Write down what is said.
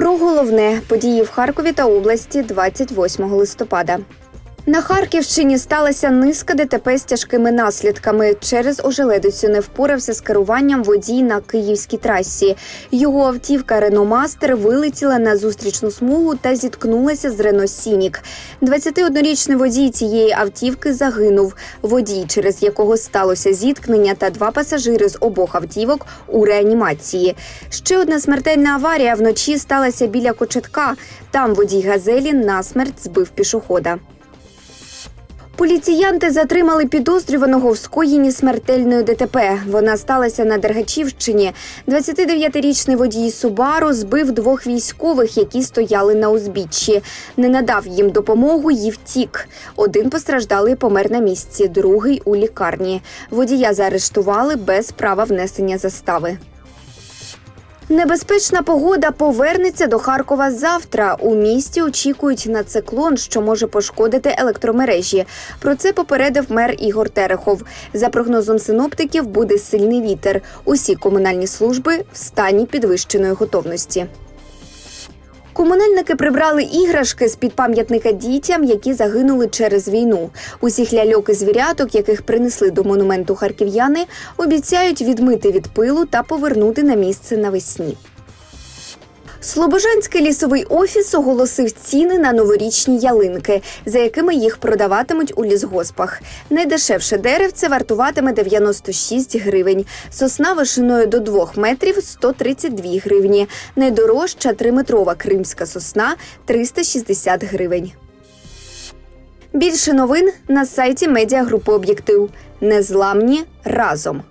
Про головне події в Харкові та області 28 листопада. На Харківщині сталася низка ДТП з тяжкими наслідками. Через ожеледицю не впорався з керуванням водій на київській трасі. Його автівка Рено Мастер вилетіла на зустрічну смугу та зіткнулася з Рено Сінік. 21-річний водій цієї автівки загинув. Водій, через якого сталося зіткнення, та два пасажири з обох автівок у реанімації. Ще одна смертельна аварія вночі сталася біля Кочетка. Там водій газелі насмерть збив пішохода. Поліціянти затримали підозрюваного в скоєнні смертельної ДТП. Вона сталася на Дергачівщині. 29-річний водій Субару збив двох військових, які стояли на узбіччі. Не надав їм допомогу і втік. Один постраждалий помер на місці, другий у лікарні. Водія заарештували без права внесення застави. Небезпечна погода повернеться до Харкова завтра. У місті очікують на циклон, що може пошкодити електромережі. Про це попередив мер Ігор Терехов. За прогнозом синоптиків, буде сильний вітер. Усі комунальні служби в стані підвищеної готовності. Комунальники прибрали іграшки з під пам'ятника дітям, які загинули через війну. Усіх ляльок і звіряток, яких принесли до монументу харків'яни, обіцяють відмити від пилу та повернути на місце навесні. Слобожанський лісовий офіс оголосив ціни на новорічні ялинки, за якими їх продаватимуть у лісгоспах. Найдешевше деревце вартуватиме 96 гривень. Сосна вишиною до 2 метрів 132 гривні. Найдорожча триметрова кримська сосна 360 гривень. Більше новин на сайті медіагрупи Об'єктив. Незламні разом.